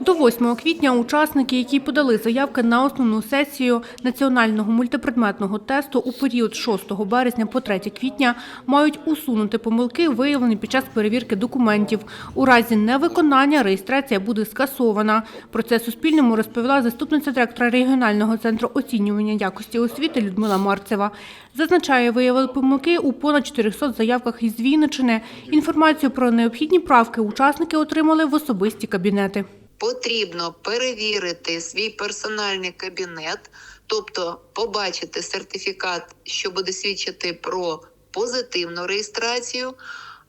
До 8 квітня учасники, які подали заявки на основну сесію національного мультипредметного тесту у період з 6 березня по 3 квітня, мають усунути помилки, виявлені під час перевірки документів. У разі невиконання реєстрація буде скасована. Про це Суспільному розповіла заступниця директора регіонального центру оцінювання якості освіти Людмила Марцева. Зазначає, виявили помилки у понад 400 заявках із Вінничини. Інформацію про необхідні правки учасники отримали в особисті кабінети. Потрібно перевірити свій персональний кабінет, тобто побачити сертифікат, що буде свідчити про позитивну реєстрацію.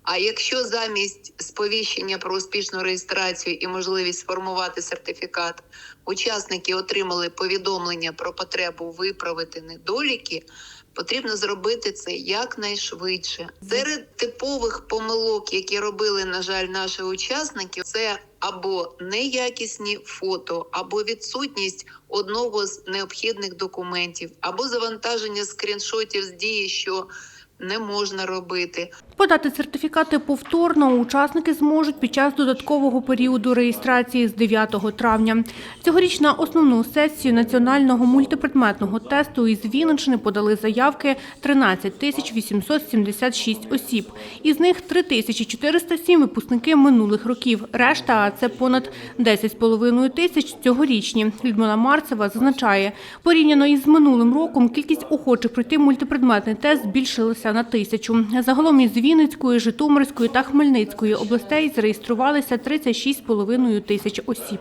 А якщо замість сповіщення про успішну реєстрацію і можливість сформувати сертифікат, учасники отримали повідомлення про потребу виправити недоліки, потрібно зробити це якнайшвидше. Серед типових помилок, які робили, на жаль, наші учасники, це або неякісні фото, або відсутність одного з необхідних документів, або завантаження скріншотів з дії, що не можна робити. Подати сертифікати повторно учасники зможуть під час додаткового періоду реєстрації з 9 травня. Цьогоріч на основну сесію національного мультипредметного тесту із Вінничини подали заявки 13 тисяч 876 осіб. Із них 3 тисячі 407 випускники минулих років. Решта, а це понад 10,5 тисяч цьогорічні. Людмила Марцева зазначає, порівняно із минулим роком кількість охочих пройти мультипредметний тест збільшилася на тисячу. Загалом із Вінницької, Житомирської та Хмельницької областей зареєструвалися 36,5 тисяч осіб.